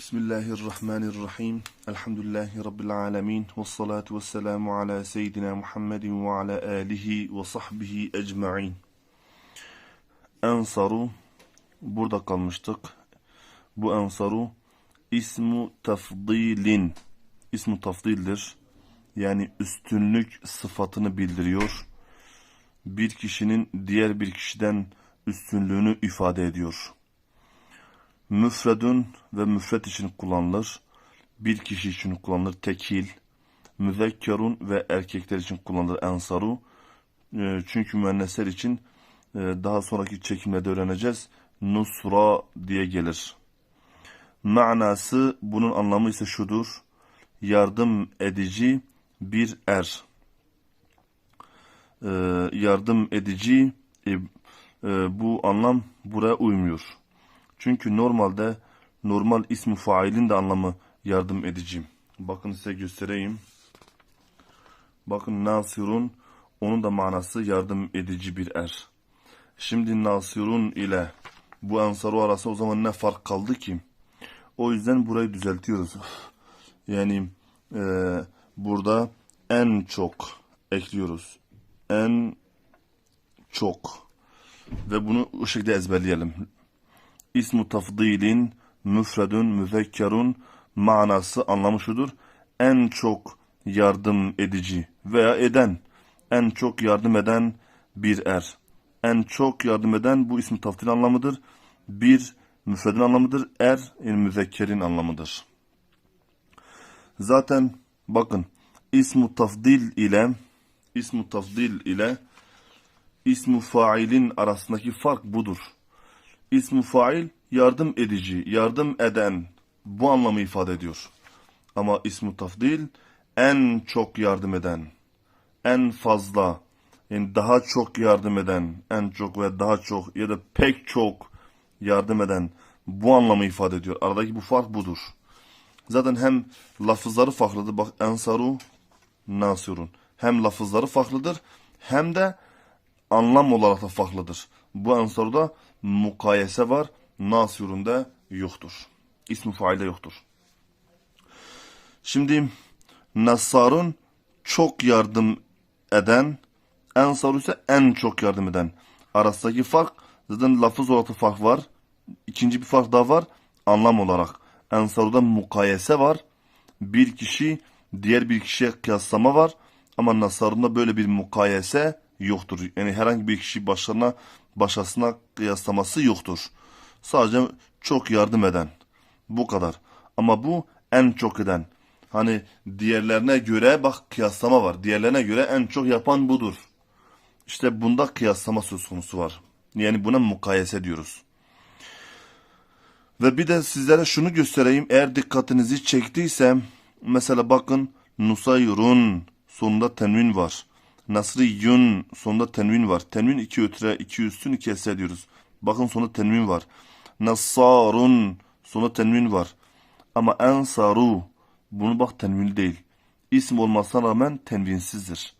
Bismillahirrahmanirrahim. Elhamdülillahi Rabbil alemin. Ve salatu ve selamu ala seyyidina Muhammedin ve ala alihi ve sahbihi ecma'in. Ensaru. Burada kalmıştık. Bu ensaru ismu tafdilin. İsmu tafdildir. Yani üstünlük sıfatını bildiriyor. Bir kişinin diğer bir kişiden üstünlüğünü ifade ediyor. Müfredun ve müfret için kullanılır. Bir kişi için kullanılır tekil. Müzekkerun ve erkekler için kullanılır ensaru. E, çünkü müennesler için e, daha sonraki çekimlerde öğreneceğiz. Nusra diye gelir. Manası bunun anlamı ise şudur. Yardım edici bir er. E, yardım edici bu anlam buraya uymuyor. Çünkü normalde normal ismi failin de anlamı yardım ediciyim. Bakın size göstereyim. Bakın nasirun onun da manası yardım edici bir er. Şimdi nasirun ile bu ensaru arası o zaman ne fark kaldı ki? O yüzden burayı düzeltiyoruz. Yani e, burada en çok ekliyoruz. En çok. Ve bunu o şekilde ezberleyelim ismu tafdilin müfredun müzekkerun manası anlamı şudur. En çok yardım edici veya eden, en çok yardım eden bir er. En çok yardım eden bu ismi tafdil anlamıdır. Bir müfredin anlamıdır. Er yani müzekkerin anlamıdır. Zaten bakın ismu tafdil ile ismu tafdil ile ismu failin arasındaki fark budur. İsmi fail yardım edici, yardım eden bu anlamı ifade ediyor. Ama ismi tafdil en çok yardım eden, en fazla, yani daha çok yardım eden, en çok ve daha çok ya da pek çok yardım eden bu anlamı ifade ediyor. Aradaki bu fark budur. Zaten hem lafızları farklıdır. Bak ensaru, nasirun. Hem lafızları farklıdır hem de anlam olarak da farklıdır. Bu ensaruda mukayese var. Nasirun'da yoktur. İsmi faile yoktur. Şimdi Nassar'ın çok yardım eden, Ensar ise en çok yardım eden. Arasındaki fark zaten lafız olarak fark var. İkinci bir fark daha var anlam olarak. Ensar'da mukayese var. Bir kişi diğer bir kişiye kıyaslama var. Ama Nasar'ında böyle bir mukayese yoktur. Yani herhangi bir kişi başlarına başkasına kıyaslaması yoktur. Sadece çok yardım eden. Bu kadar. Ama bu en çok eden. Hani diğerlerine göre bak kıyaslama var. Diğerlerine göre en çok yapan budur. İşte bunda kıyaslama söz konusu var. Yani buna mukayese diyoruz. Ve bir de sizlere şunu göstereyim. Eğer dikkatinizi çektiyse mesela bakın Nusayrun sonunda tenvin var. Nasriyun sonunda tenvin var. Tenvin iki ötüre, iki üstün, iki esre diyoruz. Bakın sonunda tenvin var. Nassarun sonunda tenvin var. Ama ensaru bunu bak tenvin değil. İsim olmasına rağmen tenvinsizdir.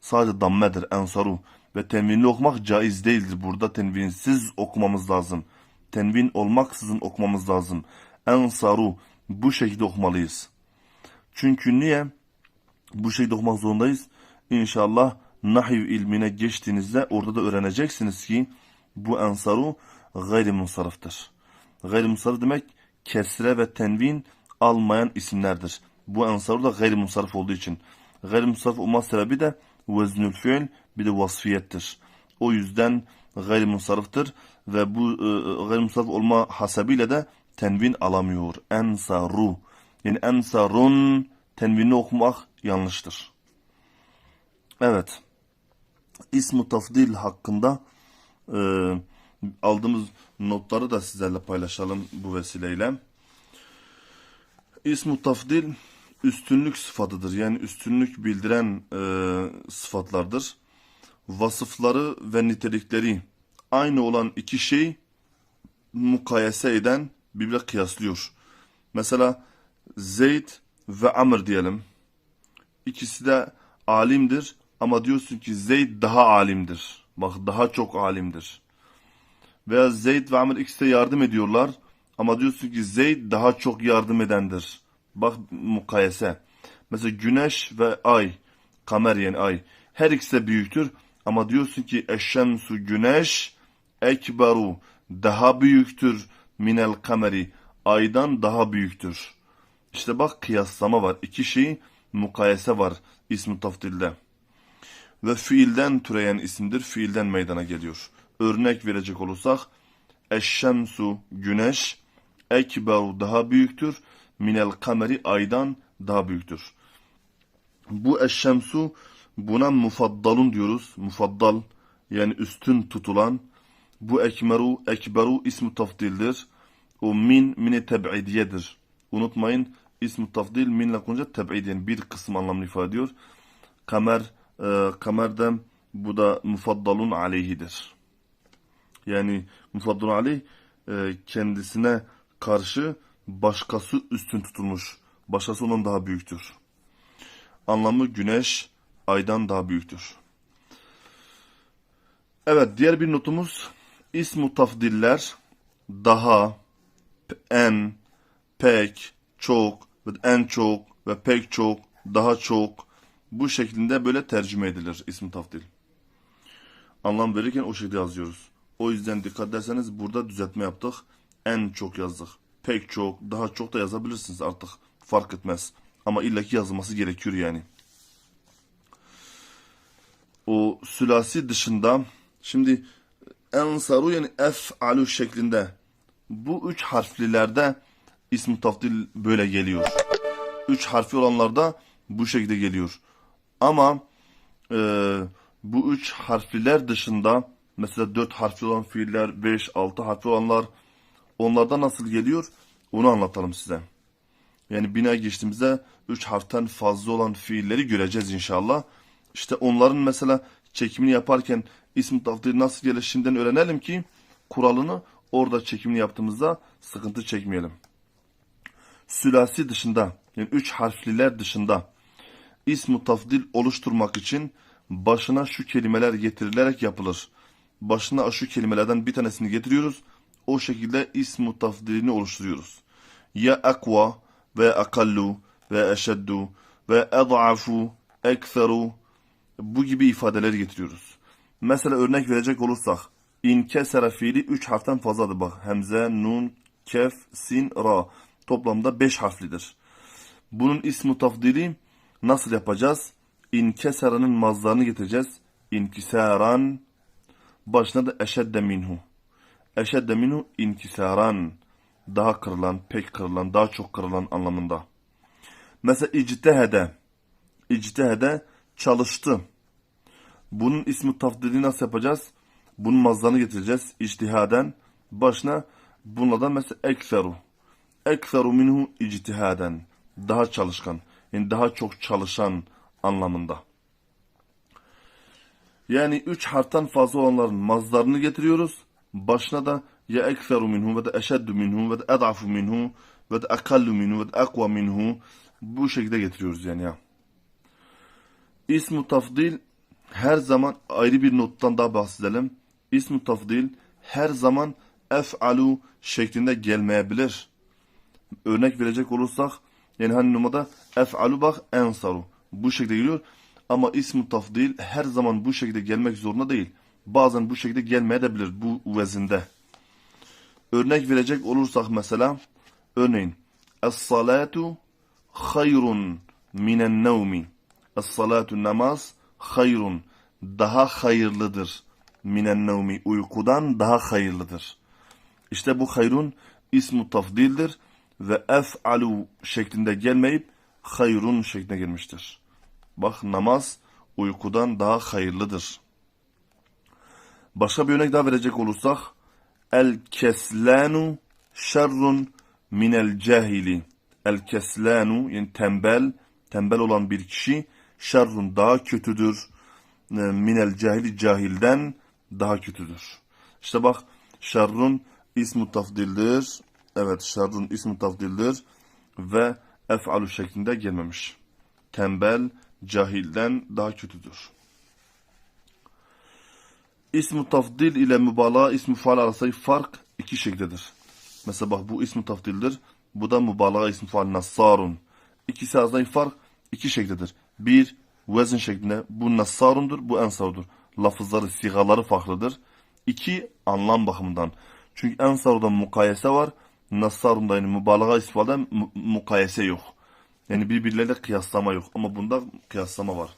Sadece dammedir ensaru. Ve tenvinli okumak caiz değildir. Burada tenvinsiz okumamız lazım. Tenvin olmaksızın okumamız lazım. Ensaru bu şekilde okumalıyız. Çünkü niye? Bu şekilde okumak zorundayız. İnşallah nahiv ilmine geçtiğinizde orada da öğreneceksiniz ki bu ensaru gayrimunsarıftır. Gayrimunsarif demek kesre ve tenvin almayan isimlerdir. Bu ensaru da gayrimunsarif olduğu için. Gayrimunsarif olma sebebi de veznül fiil bir de vasfiyettir. O yüzden gayrimunsarıftır ve bu e, gayrimunsarif olma hasebiyle de tenvin alamıyor. Ensaru. Yani ensarun tenvini okumak yanlıştır. Evet. İsmu tafdil hakkında e, aldığımız notları da sizlerle paylaşalım bu vesileyle. İsmu tafdil üstünlük sıfatıdır. Yani üstünlük bildiren e, sıfatlardır. Vasıfları ve nitelikleri aynı olan iki şey mukayese eden birbirine kıyaslıyor. Mesela Zeyd ve Amr diyelim. İkisi de alimdir ama diyorsun ki Zeyd daha alimdir. Bak daha çok alimdir. Veya Zeyd ve Amr ikisi de yardım ediyorlar. Ama diyorsun ki Zeyd daha çok yardım edendir. Bak mukayese. Mesela güneş ve ay, kamer yani ay. Her ikisi de büyüktür. Ama diyorsun ki eşşemsu güneş ekberu daha büyüktür minel kameri. Aydan daha büyüktür. İşte bak kıyaslama var. İki şey mukayese var ismi tafdilde. Ve fiilden türeyen isimdir. Fiilden meydana geliyor. Örnek verecek olursak eşşemsu güneş ekberu daha büyüktür. Minel kameri aydan daha büyüktür. Bu eşşemsu buna mufaddalun diyoruz. Mufaddal yani üstün tutulan. Bu ekmeru, ekberu ismi tafdildir. O min, mini teb'idiyedir. Unutmayın ismi tafdil minle konunca teb'id bir kısım anlamını ifade ediyor. Kamer, e, kamerden bu da mufaddalun aleyhidir. Yani mufaddalun aleyh e, kendisine karşı başkası üstün tutulmuş. Başkası ondan daha büyüktür. Anlamı güneş aydan daha büyüktür. Evet diğer bir notumuz ismu tafdiller daha, en, pek, çok ve en çok ve pek çok, daha çok bu şeklinde böyle tercüme edilir ismi tafdil. Anlam verirken o şekilde yazıyoruz. O yüzden dikkat ederseniz burada düzeltme yaptık. En çok yazdık. Pek çok, daha çok da yazabilirsiniz artık. Fark etmez. Ama illaki yazılması gerekiyor yani. O sülasi dışında şimdi ensaru yani ef'alu şeklinde bu üç harflilerde ismi tafdil böyle geliyor. Üç harfi olanlarda bu şekilde geliyor. Ama e, bu üç harfliler dışında mesela dört harfli olan fiiller, beş, altı harfli olanlar onlarda nasıl geliyor onu anlatalım size. Yani bina geçtiğimizde üç harften fazla olan fiilleri göreceğiz inşallah. İşte onların mesela çekimini yaparken ismi tafdil nasıl gelir şimdiden öğrenelim ki kuralını orada çekimini yaptığımızda sıkıntı çekmeyelim. Sülasi dışında yani üç harfliler dışında ismi tafdil oluşturmak için başına şu kelimeler getirilerek yapılır. Başına şu kelimelerden bir tanesini getiriyoruz. O şekilde ismi tafdilini oluşturuyoruz. Ya akva ve akallu ve eşeddu ve ed'afu, ekseru bu gibi ifadeleri getiriyoruz. Mesela örnek verecek olursak inkesere fiili 3 harften fazladır bak. Hemze, nun, kef, sin, ra. Toplamda 5 harflidir. Bunun ismi tafdili nasıl yapacağız? İnkeseranın mazlarını getireceğiz. İnkisaran başına da eşedde minhu. Eşedde minhu inkisaran daha kırılan, pek kırılan, daha çok kırılan anlamında. Mesela ictihede. İctihede çalıştı. Bunun ismi tafdili nasıl yapacağız? Bunun mazlarını getireceğiz. İctihaden. Başına bunlardan mesela ekseru. Ekseru minhu ictihaden. Daha çalışkan. Yani daha çok çalışan anlamında. Yani üç harften fazla olanların mazlarını getiriyoruz. Başına da ya ekseru minhu ve de eşeddu minhu ve de edafu minhu ve de akallu minhu ve de akva minhu bu şekilde getiriyoruz yani ya. İsmu tafdil her zaman ayrı bir nottan daha bahsedelim. İsmu tafdil her zaman ef'alu şeklinde gelmeyebilir. Örnek verecek olursak yani hani numada ef'alu bak ensaru bu şekilde geliyor. Ama ismu tafdil her zaman bu şekilde gelmek zorunda değil. Bazen bu şekilde gelmeyebilir bu vezinde. Örnek verecek olursak mesela örneğin Es-salatu hayrun minen nevmi. Es-salatu namaz hayrun daha hayırlıdır. Minen nevmi uykudan daha hayırlıdır. İşte bu hayrun ismu tafdildir ve ef'alu şeklinde gelmeyip hayrun şeklinde gelmiştir. Bak namaz uykudan daha hayırlıdır. Başka bir örnek daha verecek olursak el keslanu şerrun minel cahili. El keslanu yani tembel, tembel olan bir kişi şerrun daha kötüdür. Minel cahili cahilden daha kötüdür. İşte bak şerrun ismu tafdildir. Evet şerrun ismu tafdildir ve ef'alu şeklinde gelmemiş. Tembel cahilden daha kötüdür. İsmu tafdil ile mübalağa ismi faal arasındaki fark iki şekildedir. Mesela bak bu ismi tafdildir. Bu da mübalağa ismi faal nassarun. İkisi arasındaki fark iki şekildedir. Bir, vezin şeklinde. Bu nassarundur, bu ensarundur. Lafızları, sigaları farklıdır. İki, anlam bakımından. Çünkü ensarunda mukayese var. Nassarunda yani mübalağa mu- mukayese yok. Yani birbirleriyle kıyaslama yok. Ama bunda kıyaslama var.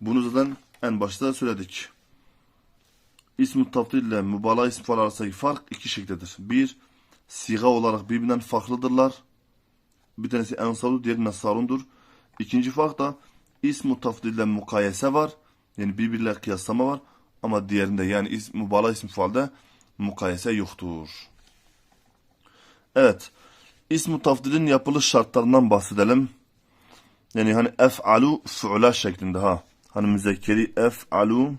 Bunu zaten en başta söyledik. İsmi tafdil ile mübalağa ismi faal arasındaki fark iki şekildedir. Bir, siga olarak birbirinden farklıdırlar. Bir tanesi ensarun, diğeri nasarundur. İkinci fark da ismi tafdil ile mukayese var. Yani birbirleriyle kıyaslama var. Ama diğerinde yani is, mübalağa ismi faalde mukayese yoktur. Evet. İsmi tafdilin yapılış şartlarından bahsedelim. Yani hani ef'alu fu'la şeklinde ha. Hani müzekkeri ef'alu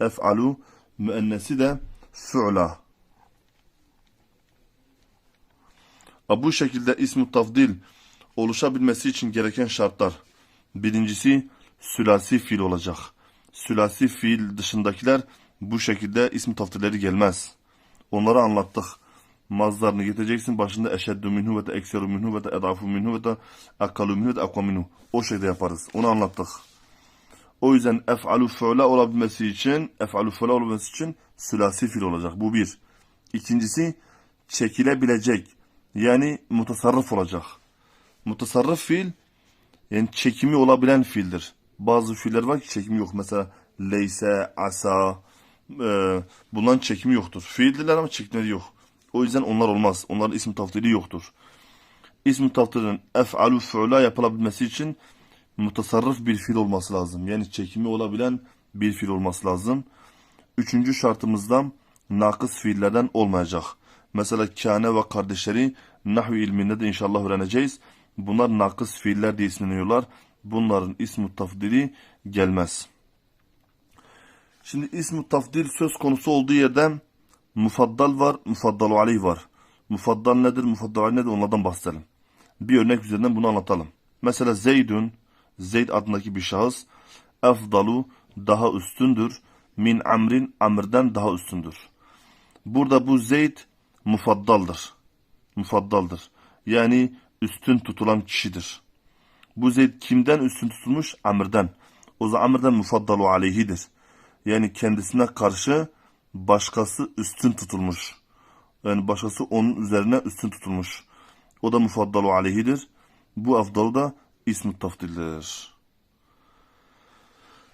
ef'alu müennesi de fu'la. Bu şekilde ismi tafdil oluşabilmesi için gereken şartlar. Birincisi sülasi fiil olacak. Sülasi fiil dışındakiler bu şekilde ismi tafdilleri gelmez. Onları anlattık. Mazlarını getireceksin. Başında eşeddü minhu ve de ekseru minhu ve de edafu minhu ve de akkalu minhu ve de minhu. O şekilde yaparız. Onu anlattık. O yüzden ef'alu fu'la olabilmesi için, ef'alu fu'la olabilmesi için sülasi fiil olacak. Bu bir. İkincisi çekilebilecek. Yani mutasarrıf olacak. Mutasarrıf fiil yani çekimi olabilen fiildir. Bazı fiiller var ki çekimi yok. Mesela leyse, asa e, bunların çekimi yoktur. Fiildirler ama çekimleri yok. O yüzden onlar olmaz. Onların isim tafdili yoktur. İsm tafdilin ef'alu fu'la yapılabilmesi için mutasarrıf bir fiil olması lazım. Yani çekimi olabilen bir fiil olması lazım. Üçüncü şartımızdan nakıs fiillerden olmayacak. Mesela kâne ve kardeşleri nahvi ilminde de inşallah öğreneceğiz. Bunlar nakıs fiiller diye isimleniyorlar. Bunların ismi tafdili gelmez. Şimdi ismi tafdil söz konusu olduğu yerden mufaddal var, mufaddalu aleyh var. Mufaddal nedir, mufaddal aleyh nedir onlardan bahsedelim. Bir örnek üzerinden bunu anlatalım. Mesela Zeydün, Zeyd adındaki bir şahıs, efdalu daha üstündür, min amrin amrden daha üstündür. Burada bu Zeyd mufaddaldır. Mufaddaldır. Yani üstün tutulan kişidir. Bu Zeyd kimden üstün tutulmuş? Amr'den. O zaman Amr'den mufaddalu aleyhidir. Yani kendisine karşı başkası üstün tutulmuş. Yani başkası onun üzerine üstün tutulmuş. O da mufaddalu aleyhidir. Bu afdalu da ismi tafdildir.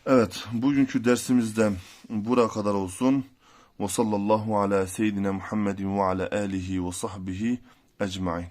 Evet, bugünkü dersimizde buraya kadar olsun. Ve sallallahu ala seyyidina Muhammedin ve ala alihi ve sahbihi ecmain.